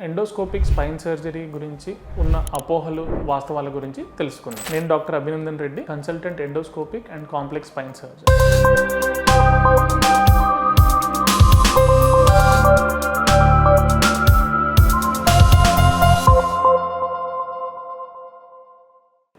Endoscopic spine surgery గురించి ఉన్న అపోహలు వాస్తవాల గురించి తెలుసుకుందాం. నేను doctor Abhinandan Reddy consultant endoscopic and complex spine surgery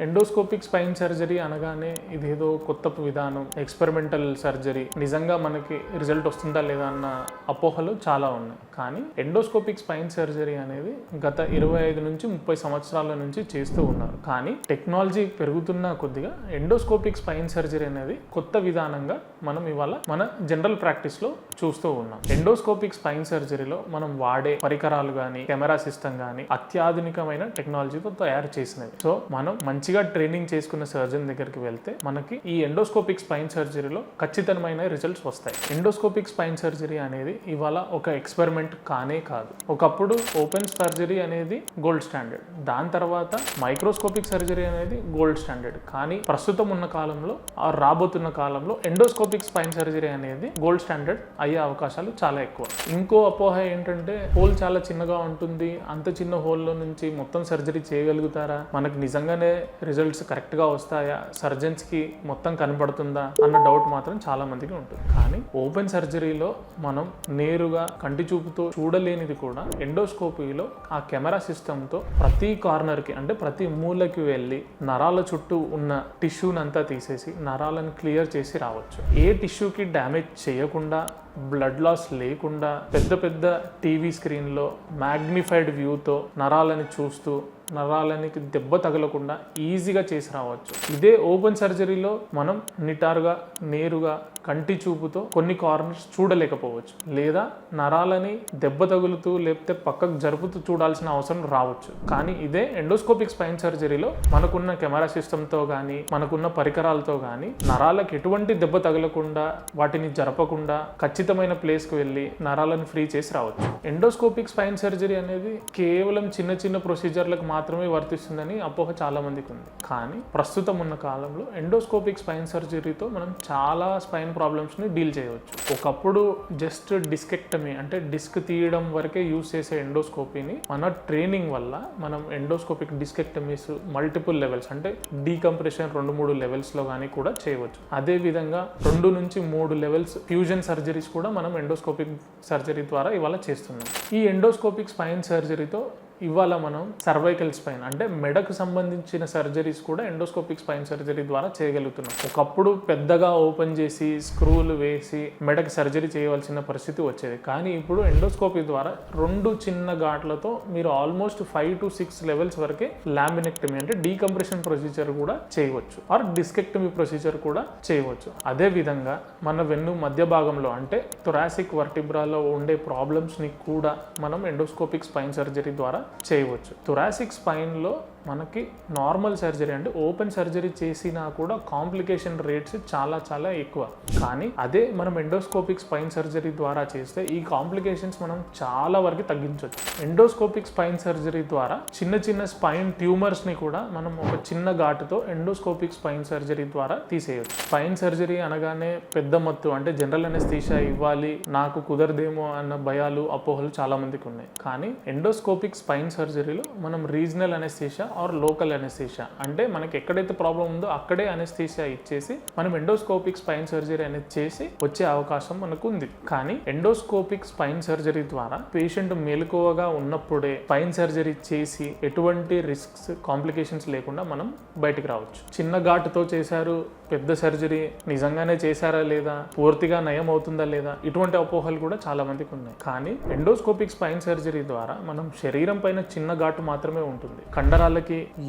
endoscopic spine surgery అనగానే ఇదేదో కొత్త విధానం ఎక్స్పెరిమెంటల్ సర్జరీ నిజంగా మనకి రిజల్ట్ వస్తుందా లేదా అన్న అపోహలు చాలా ఉన్నాయి. కానీ ఎండోస్కోపిక్ స్పైన్ సర్జరీ అనేది గత ఇరవై ఐదు నుంచి ముప్పై సంవత్సరాల నుంచి చేస్తూ ఉన్నారు. కానీ టెక్నాలజీ పెరుగుతున్న కొద్దిగా ఎండోస్కోపిక్ స్పైన్ సర్జరీ అనేది కొత్త విధానంగా మనం ఇవాళ మన జనరల్ ప్రాక్టీస్లో చూస్తూ ఉన్నాం. ఎండోస్కోపిక్ స్పైన్ సర్జరీలో మనం వాడే పరికరాలు కానీ కెమెరా సిస్టమ్ కానీ అత్యాధునికమైన టెక్నాలజీతో తయారు చేసినవి. సో మనం మంచిగా ట్రైనింగ్ చేసుకున్న సర్జన్ దగ్గరికి వెళ్తే మనకి ఈ ఎండోస్కోపిక్ స్పైన్ సర్జరీలో ఖచ్చితమైన రిజల్ట్స్ వస్తాయి. ఎండోస్కోపిక్ స్పైన్ సర్జరీ అనేది ఇవాళ ఒక ఎక్స్పెరిమెంట్ కానే కాదు. ఒకప్పుడు ఓపెన్ సర్జరీ అనేది గోల్డ్ స్టాండర్డ్. దాని తర్వాత మైక్రోస్కోపిక్ సర్జరీ అనేది గోల్డ్ స్టాండర్డ్. కానీ ప్రస్తుతం ఉన్న కాలంలో ఆ రాబోతున్న కాలంలో ఎండోస్కోపిక్ స్పైన్ సర్జరీ అనేది గోల్డ్ స్టాండర్డ్ అయ్యే అవకాశాలు చాలా ఎక్కువ. ఇంకో అపోహ ఏంటంటే హోల్ చాలా చిన్నగా ఉంటుంది. అంత చిన్న హోల్లో నుంచి మొత్తం సర్జరీ చేయగలుగుతారా? మనకు నిజంగానే రిజల్ట్స్ కరెక్ట్గా వస్తాయా? సర్జన్స్కి మొత్తం కనబడుతుందా? అన్న డౌట్ మాత్రం చాలా మందికి ఉంటుంది. కానీ ఓపెన్ సర్జరీలో మనం నేరుగా కంటి చూపుతో చూడలేనిది కూడా ఎండోస్కోపీలో ఆ కెమెరా సిస్టంతో ప్రతి కార్నర్కి అంటే ప్రతి మూలకి వెళ్ళి నరాల చుట్టూ ఉన్న టిష్యూని అంతా తీసేసి నరాలను క్లియర్ చేసి రావచ్చు. ఏ టిష్యూకి డ్యామేజ్ చేయకుండా బ్లడ్ లాస్ లేకుండా పెద్ద పెద్ద టీవీ స్క్రీన్లో మ్యాగ్నిఫైడ్ వ్యూతో నరాలని చూస్తూ నరాలని దెబ్బ తగలకుండా ఈజీగా చేసి రావచ్చు. ఇదే ఓపెన్ సర్జరీలో మనం నిటారుగా నేరుగా కంటి చూపుతో కొన్ని కార్నర్స్ చూడలేకపోవచ్చు. లేదా నరాలని దెబ్బ తగులుతూ లేకపోతే పక్కకు జరుపుతూ చూడాల్సిన అవసరం రావచ్చు. కానీ ఇదే ఎండోస్కోపిక్ స్పైన్ సర్జరీలో మనకున్న కెమెరా సిస్టంతో కానీ మనకున్న పరికరాలతో కానీ నరాలకు ఎటువంటి దెబ్బ తగలకుండా వాటిని జరపకుండా ఖచ్చితమైన ప్లేస్కి వెళ్ళి నరాలను ఫ్రీ చేసి రావచ్చు. ఎండోస్కోపిక్ స్పైన్ సర్జరీ అనేది కేవలం చిన్న చిన్న ప్రొసీజర్లకు మాత్రమే వర్తిస్తుందని అపోహ చాలామందికి ఉంది. కానీ ప్రస్తుతం ఉన్న కాలంలో ఎండోస్కోపిక్ స్పైన్ సర్జరీతో మనం చాలా స్పైన్ ప్రాబ్లమ్స్ని డీల్ చేయవచ్చు. ఒకప్పుడు జస్ట్ డిస్కెక్టమీ అంటే డిస్క్ తీయడం వరకే యూజ్ చేసే ఎండోస్కోపీని మన ట్రైనింగ్ వల్ల మనం ఎండోస్కోపిక్ డిస్కెక్టమీస్ మల్టిపుల్ లెవెల్స్ అంటే డీకంప్రెషన్ రెండు మూడు లెవెల్స్లో కానీ కూడా చేయవచ్చు. అదే విధంగా రెండు నుంచి మూడు లెవెల్స్ ఫ్యూజన్ సర్జరీస్ కూడా మనం ఎండోస్కోపిక్ సర్జరీ ద్వారా ఇవాళ చేస్తున్నాం. ఈ ఎండోస్కోపిక్ స్పైన్ సర్జరీతో ఇవాళ మనం సర్వైకల్ స్పైన్ అంటే మెడకు సంబంధించిన సర్జరీస్ కూడా ఎండోస్కోపిక్ స్పైన్ సర్జరీ ద్వారా చేయగలుగుతున్నాం. ఒకప్పుడు పెద్దగా ఓపెన్ చేసి స్క్రూలు వేసి మెడకు సర్జరీ చేయవలసిన పరిస్థితి వచ్చేది. కానీ ఇప్పుడు ఎండోస్కోపీ ద్వారా రెండు చిన్న ఘాట్లతో మీరు almost five to six levels వరకే లామినెక్టమీ అంటే డీకంప్రెషన్ ప్రొసీజర్ కూడా చేయవచ్చు. ఆర్ డిస్కెక్టమీ ప్రొసీజర్ కూడా చేయవచ్చు. అదే విధంగా మన వెన్ను మధ్య భాగంలో అంటే థొరాసిక్ వర్టిబ్రాలో ఉండే ప్రాబ్లమ్స్ని కూడా మనం ఎండోస్కోపిక్ స్పైన్ సర్జరీ ద్వారా చేయవచ్చు. థొరాసిక్ స్పైన్లో మనకి నార్మల్ సర్జరీ అంటే ఓపెన్ సర్జరీ చేసినా కూడా కాంప్లికేషన్ రేట్స్ చాలా చాలా ఎక్కువ. కానీ అదే మనం ఎండోస్కోపిక్ స్పైన్ సర్జరీ ద్వారా చేస్తే ఈ కాంప్లికేషన్స్ మనం చాలా వరకు తగ్గించవచ్చు ఎండోస్కోపిక్ స్పైన్ సర్జరీ ద్వారా చిన్న చిన్న స్పైన్ ట్యూమర్స్ని కూడా మనం ఒక చిన్న ఘాటుతో ఎండోస్కోపిక్ స్పైన్ సర్జరీ ద్వారా తీసేయచ్చు. స్పైన్ సర్జరీ అనగానే పెద్ద మత్తు అంటే జనరల్ అనెస్థీషియా ఇవ్వాలి నాకు కుదరదేమో అన్న భయాలు అపోహలు చాలా మందికి ఉన్నాయి. కానీ ఎండోస్కోపిక్ స్పైన్ సర్జరీలో మనం regional anaesthesia or local anaesthesia అంటే మనకి ఎక్కడైతే ప్రాబ్లం ఉందో అక్కడే అనెస్థీషియా ఇచ్చేసి మనం ఎండోస్కోపిక్ స్పైన్ సర్జరీ అనేది చేసి వచ్చే అవకాశం మనకు ఉంది. కానీ ఎండోస్కోపిక్ స్పైన్ సర్జరీ ద్వారా పేషెంట్ మెలకువగా ఉన్నప్పుడే స్పైన్ సర్జరీ చేసి ఎటువంటి రిస్క్స్ కాంప్లికేషన్స్ లేకుండా మనం బయటికి రావచ్చు. చిన్న ఘాటుతో చేశారు పెద్ద సర్జరీ నిజంగానే చేశారా లేదా పూర్తిగా నయం అవుతుందా లేదా ఇటువంటి అపోహలు కూడా చాలా మందికి ఉన్నాయి. కానీ ఎండోస్కోపిక్ స్పైన్ సర్జరీ ద్వారా మనం శరీరం పైన చిన్న ఘాటు మాత్రమే ఉంటుంది. కండరాలకి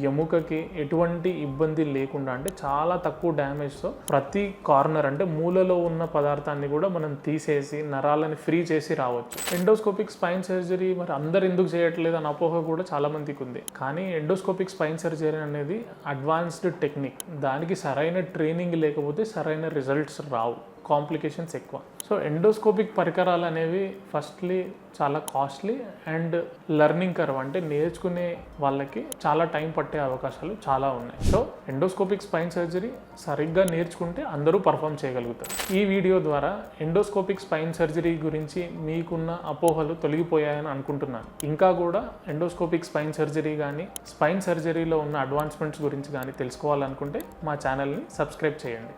ఎముకకి ఎటువంటి ఇబ్బంది లేకుండా అంటే చాలా తక్కువ డ్యామేజ్తో ప్రతి కార్నర్ అంటే మూలలో ఉన్న పదార్థాన్ని కూడా మనం తీసేసి నరాలని ఫ్రీ చేసి రావచ్చు. ఎండోస్కోపిక్ స్పైన్ సర్జరీ మరి అందరు ఎందుకు చేయట్లేదు అని అపోహ కూడా చాలా మందికి ఉంది. కానీ ఎండోస్కోపిక్ స్పైన్ సర్జరీ అనేది అడ్వాన్స్డ్ టెక్నిక్ దానికి సరైన ట్రైనింగ్ లేకపోతే సరైన రిజల్ట్స్ రావు. కాంప్లికేషన్స్ ఎక్కువ. సో ఎండోస్కోపిక్ పరికరాలు అనేవి ఫస్ట్లీ చాలా కాస్ట్లీ అండ్ లెర్నింగ్ కర్వ్ అంటే నేర్చుకునే వాళ్ళకి చాలా టైం పట్టే అవకాశాలు చాలా ఉన్నాయి. సో ఎండోస్కోపిక్ స్పైన్ సర్జరీ సరిగ్గా నేర్చుకుంటే అందరూ పర్ఫామ్ చేయగలుగుతారు. ఈ వీడియో ద్వారా ఎండోస్కోపిక్ స్పైన్ సర్జరీ గురించి మీకున్న అపోహలు తొలగిపోయాయని అనుకుంటున్నాను. ఇంకా కూడా ఎండోస్కోపిక్ స్పైన్ సర్జరీ కానీ స్పైన్ సర్జరీలో ఉన్న అడ్వాన్స్మెంట్స్ గురించి కానీ తెలుసుకోవాలనుకుంటే మా ఛానల్ని సబ్స్క్రైబ్ చేయండి.